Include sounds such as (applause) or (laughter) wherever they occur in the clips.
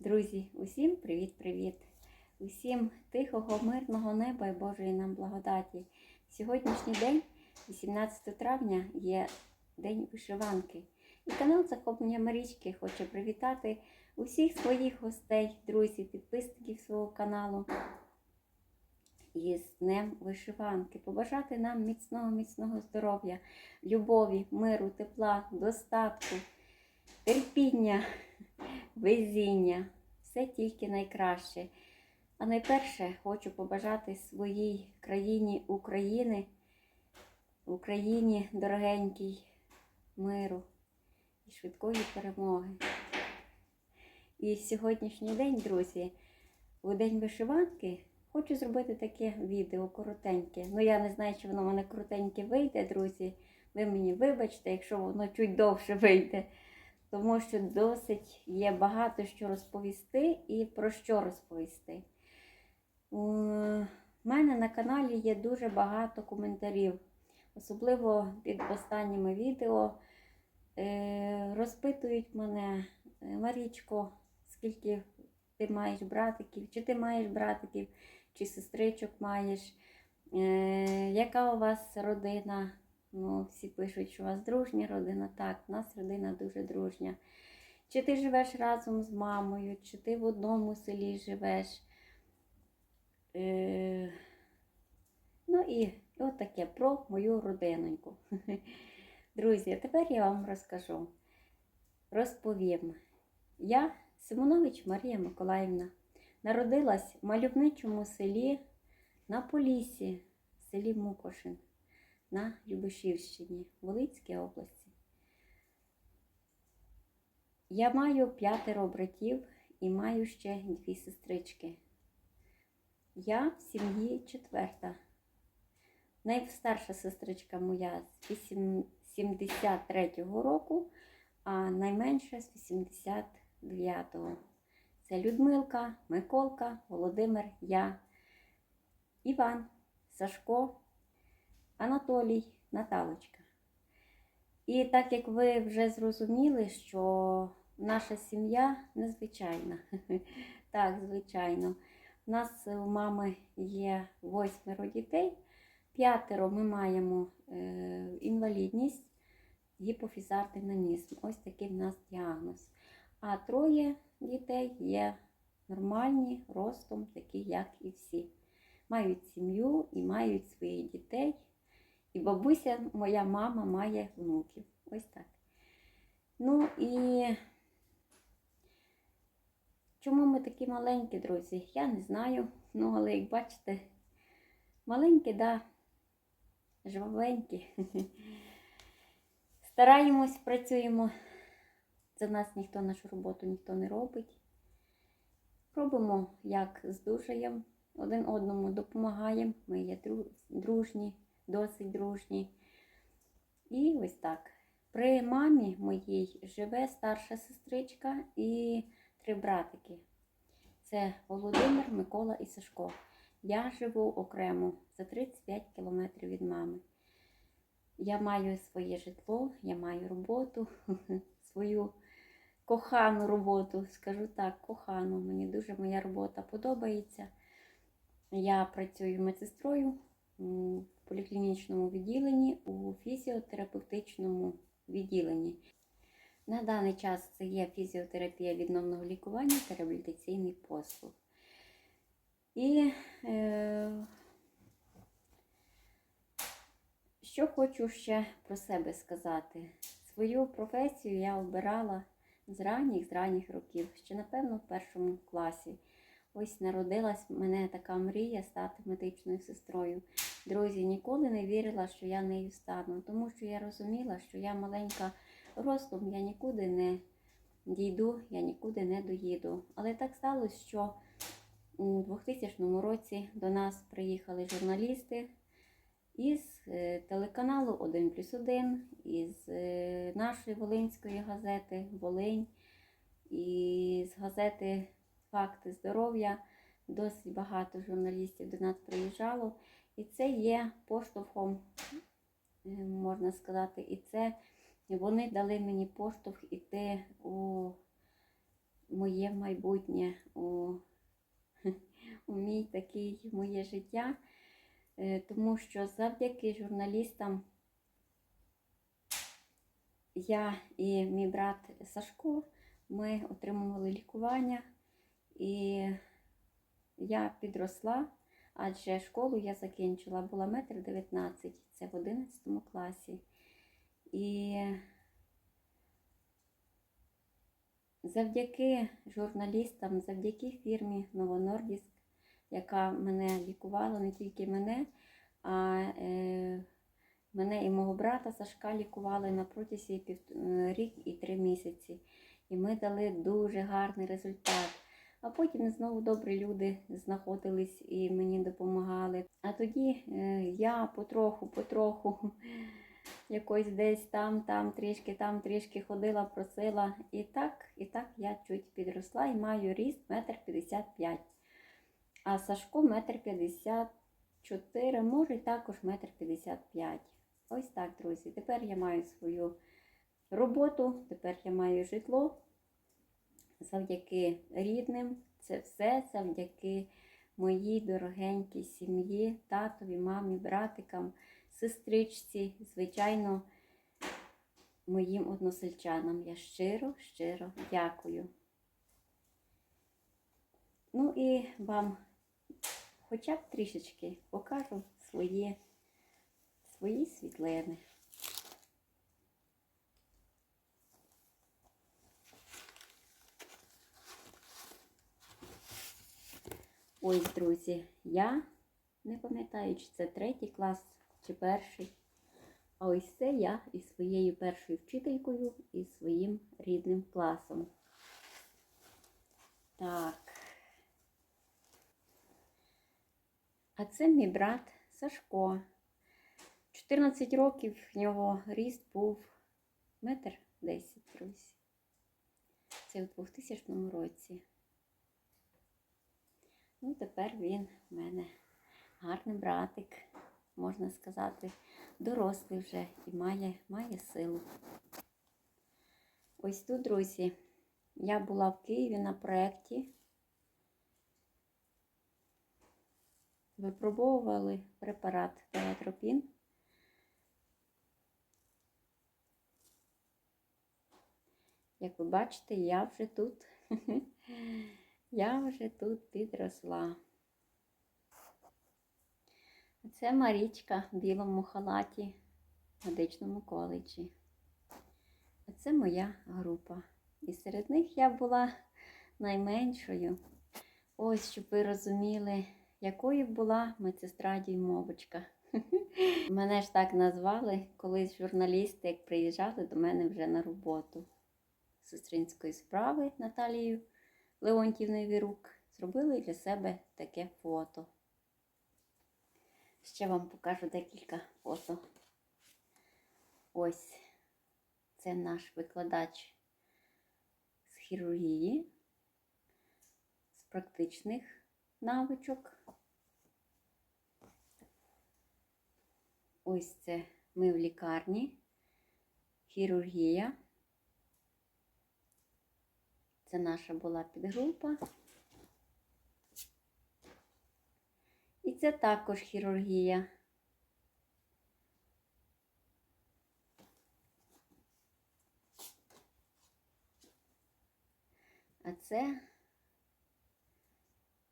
Друзі, усім привіт-привіт! Усім тихого, мирного неба і Божої нам благодаті. Сьогоднішній день, 18 травня, є День вишиванки. І канал Захоплення Марічки хоче привітати усіх своїх гостей, друзів, підписників свого каналу із Днем Вишиванки. Побажати нам міцного, міцного здоров'я, любові, миру, тепла, достатку, терпіння везіння, все тільки найкраще. А найперше хочу побажати своїй країні України, Україні дорогенькій, миру і швидкої перемоги. І сьогоднішній день, друзі, у День вишиванки хочу зробити таке відео коротеньке. Ну, я не знаю, чи воно в мене коротеньке вийде, друзі. Ви мені вибачте, якщо воно чуть довше вийде тому що досить є багато що розповісти і про що розповісти. У мене на каналі є дуже багато коментарів, особливо під останніми відео. Е, Розпитують мене, «Е, Марічко, скільки ти маєш братиків, чи ти маєш братиків, чи сестричок маєш, Е, яка у вас родина? Ну, всі пишуть, що у вас дружня родина. Так, у нас родина дуже дружня. Чи ти живеш разом з мамою, чи ти в одному селі живеш? Е... Ну і от таке про мою родиноньку. (laughs) Друзі, тепер я вам розкажу. Розповім. Я, Симонович Марія Миколаївна, народилась в мальовничому селі на Поліссі, селі Мукошин на Любешівщині, Волинській області. Я маю п'ятеро братів і маю ще дві сестрички. Я в сім'ї четверта. Найстарша сестричка моя з 73-го року, а найменша з 89-го. Це Людмилка, Миколка, Володимир, я, Іван, Сашко. Анатолій, Наталочка. І так як ви вже зрозуміли, що наша сім'я незвичайна. (laughs) Так, звичайно. У нас у мами є восьмеро дітей, п'ятеро ми маємо е, інвалідність, гіпофізардинамізм. Ось такий в нас діагноз. А троє дітей є нормальні, ростом, такі, як і всі. Мають сім'ю і мають своїх дітей. І бабуся, моя мама має внуків. Ось так. Ну і чому ми такі маленькі, друзі? Я не знаю. Ну, але як бачите, маленькі, да, жвавенькі. Стараємось, працюємо. За нас ніхто нашу роботу ніхто не робить. Робимо, як здужаємо, один одному допомагаємо. Ми є дружні досить дружні. І ось так. При мамі моїй живе старша сестричка і три братики. Це Володимир, Микола і Сашко. Я живу окремо за 35 кілометрів від мами. Я маю своє житло, я маю роботу, (laughs) свою кохану роботу, скажу так, кохану. Мені дуже моя робота подобається. Я працюю медсестрою поліклінічному відділенні у фізіотерапевтичному відділенні. На даний час це є фізіотерапія відновного лікування та реабілітаційний послуг. І е, що хочу ще про себе сказати. Свою професію я обирала з ранніх, з ранніх років, ще, напевно, в першому класі. Ось народилась в мене така мрія стати медичною сестрою. Друзі, ніколи не вірила, що я нею стану, тому що я розуміла, що я маленька ростом, я нікуди не дійду, я нікуди не доїду. Але так сталося, що у 2000 році до нас приїхали журналісти із е, телеканалу 1 плюс 1, із е, нашої Волинської газети Волинь, із газети Факти здоров'я. Досить багато журналістів до нас приїжджало. І це є поштовхом, е, можна сказати, і це вони дали мені поштовх іти у моє майбутнє, у, (laughs) у мій такий моє життя, Е, тому що завдяки журналістам я і мій брат Сашко ми отримували лікування, і я підросла, адже школу я закінчила, була метр 19, це в 11 класі. І завдяки журналістам, завдяки фірмі Новонордіськ, яка мене лікувала, не тільки мене, а е, мене і мого брата Сашка лікували на протязі е, рік і три місяці. І ми дали дуже гарний результат. А потім знову добрі люди знаходились і мені допомагали. А тоді е, я потроху, потроху (laughs) якось десь там, там трішки, там трішки ходила, просила. І так, і так я чуть підросла і маю ріст метр п'ятдесят п'ять. А Сашко метр п'ятдесят чотири, може також метр п'ятдесят п'ять. Ось так, друзі. Тепер я маю свою роботу, тепер я маю житло. Завдяки рідним, це все завдяки моїй дорогенькій сім'ї, татові, мамі, братикам, сестричці, звичайно, моїм односельчанам. Я щиро, щиро дякую. Ну і вам хоча б трішечки покажу свої, свої світлини. Ось, друзі, я не пам'ятаю, чи це третій клас, чи перший. А ось це я із своєю першою вчителькою і своїм рідним класом. Так. А це мій брат Сашко. 14 років в нього ріст був метр 10, друзі. Це в 2000 році. Ну, тепер він в мене гарний братик, можна сказати, дорослий вже і має, має силу. Ось тут, друзі, я була в Києві на проєкті. Випробовували препарат Театропін. Як ви бачите, я вже тут. (laughs) Я вже тут підросла. Це Марічка в білому халаті в медичному коледжі. А це моя група. І серед них я була найменшою. Ось, щоб ви розуміли, якою була медсестра діймовочка. (laughs) Мене ж так назвали колись журналісти, як приїжджали до мене вже на роботу сестринської справи Наталією. Леонтівної Вірук зробили для себе таке фото. Ще вам покажу декілька фото. Ось це наш викладач з хірургії, з практичних навичок. Ось це ми в лікарні, хірургія. Це наша була підгрупа. І це також хірургія. А це,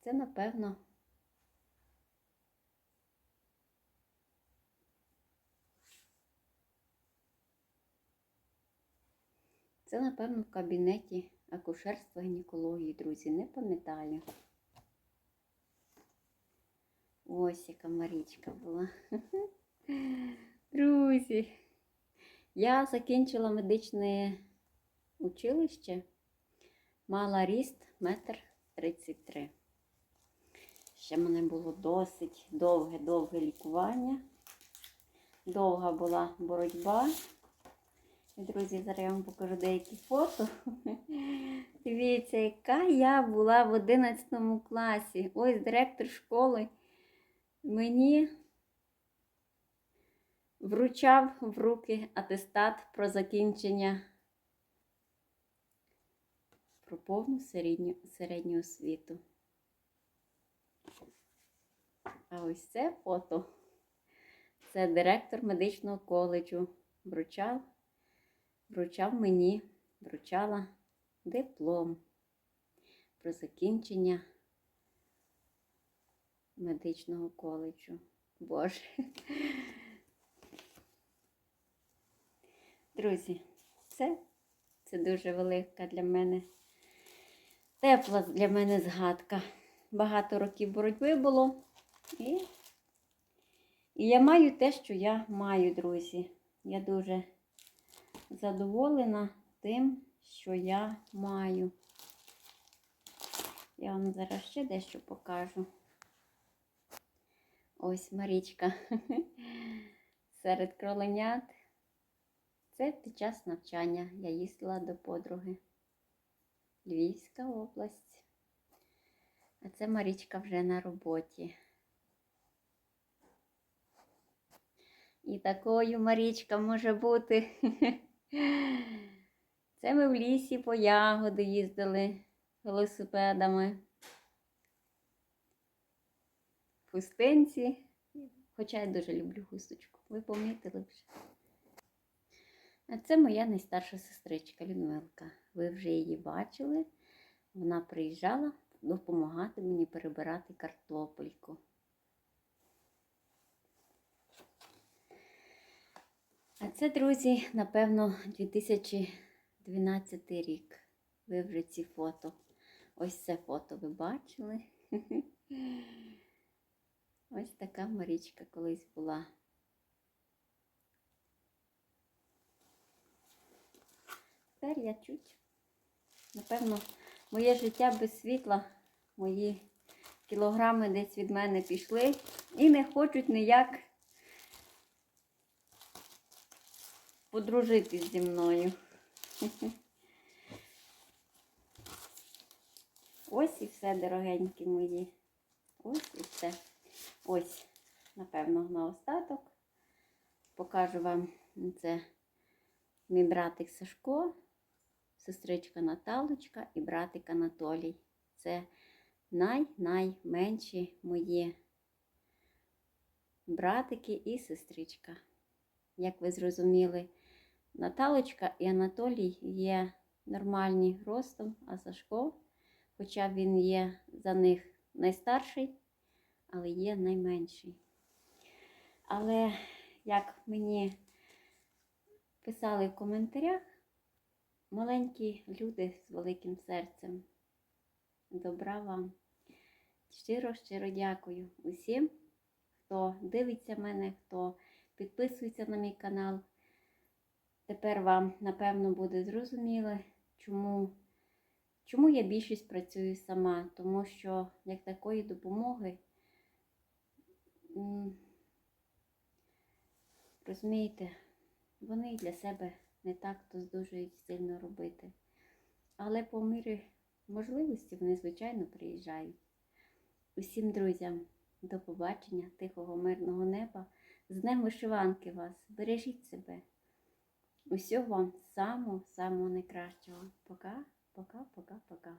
це, напевно, це, напевно, в кабінеті акушерства гінекології, друзі, не пам'ятаю. Ось яка Марічка була. (laughs) Друзі, я закінчила медичне училище, мала ріст метр тридцять три. Ще в мене було досить довге-довге лікування. Довга була боротьба. Друзі, зараз я вам покажу деякі фото. (laughs) Дивіться, яка я була в 11 класі. Ось директор школи мені вручав в руки атестат про закінчення про повну середню, середню освіту. А ось це фото. Це директор медичного коледжу. Вручав, вручав мені, вручала диплом про закінчення медичного коледжу. Боже. Друзі, це, це дуже велика для мене, тепла для мене згадка. Багато років боротьби було. І, і я маю те, що я маю, друзі. Я дуже задоволена тим, що я маю. Я вам зараз ще дещо покажу. Ось Марічка (laughs) серед кроленят. Це під час навчання я їздила до подруги. Львівська область. А це Марічка вже на роботі. І такою Марічка може бути. (laughs) Це ми в лісі по ягоди їздили велосипедами. Хустинці. Хоча я дуже люблю хусточку. Ви помітили вже. А це моя найстарша сестричка Людмилка. Ви вже її бачили. Вона приїжджала допомагати мені перебирати картопельку. А це, друзі, напевно, 2012 рік. Ви вже ці фото. Ось це фото ви бачили. (laughs) Ось така Марічка колись була. Тепер я чуть. Напевно, моє життя без світла, мої кілограми десь від мене пішли і не хочуть ніяк подружитись зі мною. Ось і все, дорогенькі мої. Ось і все. Ось, напевно, на остаток. Покажу вам це мій братик Сашко, сестричка Наталочка і братик Анатолій. Це най-найменші мої братики і сестричка. Як ви зрозуміли, Наталочка і Анатолій є нормальні ростом, а Сашко, хоча він є за них найстарший, але є найменший. Але як мені писали в коментарях, маленькі люди з великим серцем. Добра вам. Щиро-щиро дякую усім, хто дивиться мене, хто підписується на мій канал. Тепер вам, напевно, буде зрозуміло, чому, чому я більшість працюю сама. Тому що як такої допомоги, розумієте, вони для себе не так то здужують сильно робити. Але по мірі можливості вони, звичайно, приїжджають. Усім друзям до побачення, тихого, мирного неба. З Днем вишиванки вас. Бережіть себе. Усього вам самого-самого найкращого. Пока, пока, пока, пока.